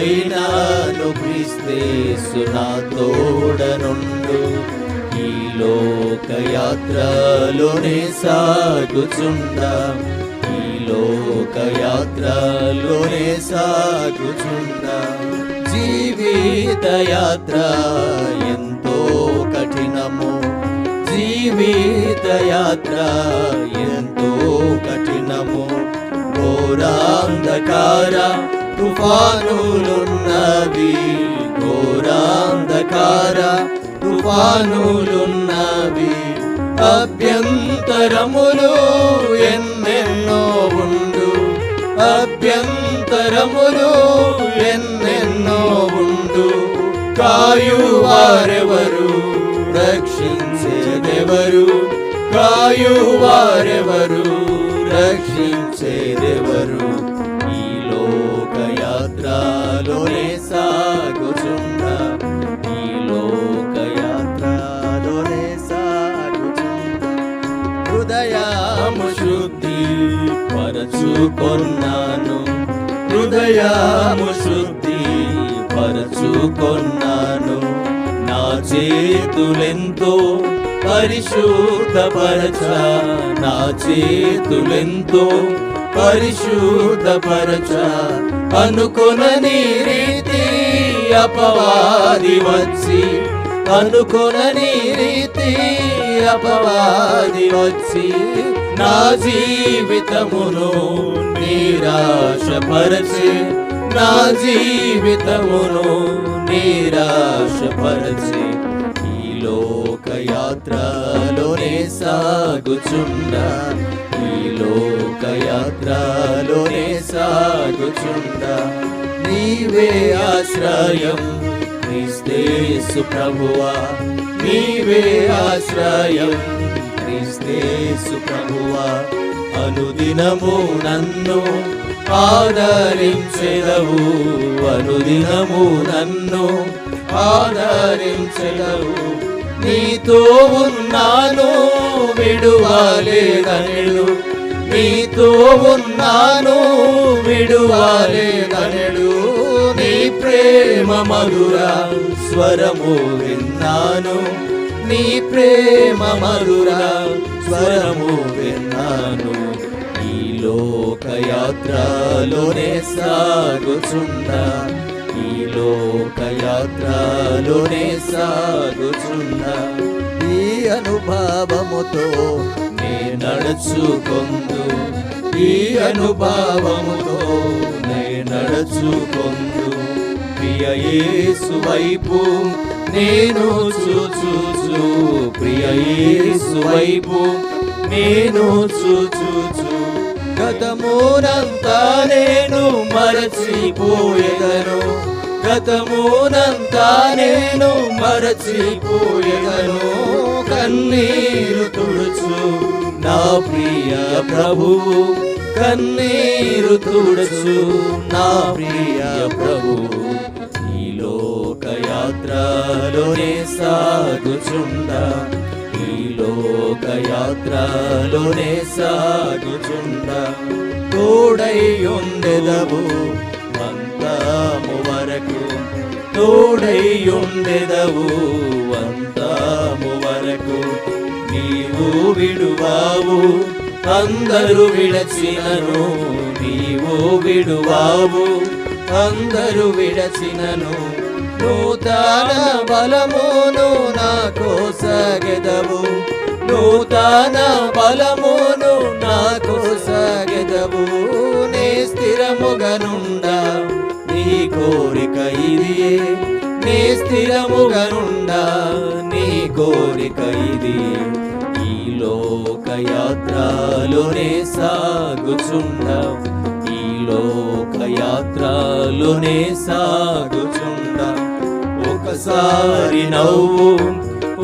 అయినాను క్రీస్తేసు నా తోడనుండు. ఈ లోకయాత్రలోనే సాగుచుండ. ఈ లోకయాత్రలోనే సాగుచుండ. జీవిత యాత్ర ఎంతో కఠినము. జీవిత యాత్ర ఎంతో కఠినము. ఘోరాంధకార తుఫానులున్నవి ఘోరాంధకార తుఫానులున్నవి అభ్యంతరములు ఎన్నెన్నో ఉండు అభ్యంతరములు ఎన్నెన్నో ఉండు. కాయువారెవరు రక్షించేదెవరు? కాయువారెవరు రక్షించేదెవరు? ఈ లోకయాత్రలోనే సాగుచుండా ఈ లోకయాత్రలోనే సాగుచుండా హృదయము శుద్ధి పరచుకొన్నాను. హృదయము శుద్ధి పరచుకొన్నాను. నా చేతులెంతో పరిశుద్ధపరచ నా చేతులెంతో పరిశుద్ధపరచ అనుకునని రీతి అపవాది వచ్చి అనుకునని రీతి అపవాది వచ్చి నా జీవితమును నిరాశపరచి నా జీవితమును నిరాశపరచి లోకయాత్రలోనే సాగుచున్న ఈ లోకయాత్రలోనే సాగుచున్న నీవే ఆశ్రయం క్రీస్తేసు ప్రభువా నీవే ఆశ్రయం క్రీస్తేసు ప్రభువా. అనుదినము నన్ను ఆదరించెదవు. అనుదినము నన్ను ఆదరించెదవు. నీతో ఉన్నాను విడువాలేదనెడు. నీతో ఉన్నాను విడువాలేదనెడు. నీ ప్రేమ మధుర స్వరము విన్నాను. నీ ప్రేమ మధుర స్వరము విన్నాను యాత్రలోనే సాగుచుండా ఈ లోక యాత్రలోనే సాగుచుండా ఈ అనుభవముతో నే నడుచుకొందు. ఈ అనుభవముతో నే నడుచుకొందు. ప్రియ యేసు వైపు నేను చూచూచు. ప్రియ యేసు వైపు నేను చూచూచు. గతమునంతా నేను మరచిపోయేదను. గతమునంతా నేను మరచిపోయేదను. కన్నీరు తుడుచు నా ప్రియ ప్రభువు కన్నీరు తుడుచు నా ప్రియ ప్రభువు ఈ లోకయాత్రలోనే సాగుచుండా. యాత్రలోనే సాగుచుండ సాగుచుండా తోడై ఉండెదవు అంతము వరకు తోడై ఉండెదవు అంతము వరకు నీవు విడువావు అందరూ విడచినను. నీవు విడువావు అందరూ విడచినను. నూతన బలమును నా కోసగెదవు. నూతన బలమును నాకు కోసగెదవు నే స్థిరముగనుండ నీ కోరిక ఇదియే. నీ స్థిరముగనుండ నీ కోరిక ఇది ఈ లోకయాత్రలోనే సాగుచుండ ఈ లోకయాత్రలోనే సాగుచుండా ఒక ఒకసారి నవ్వు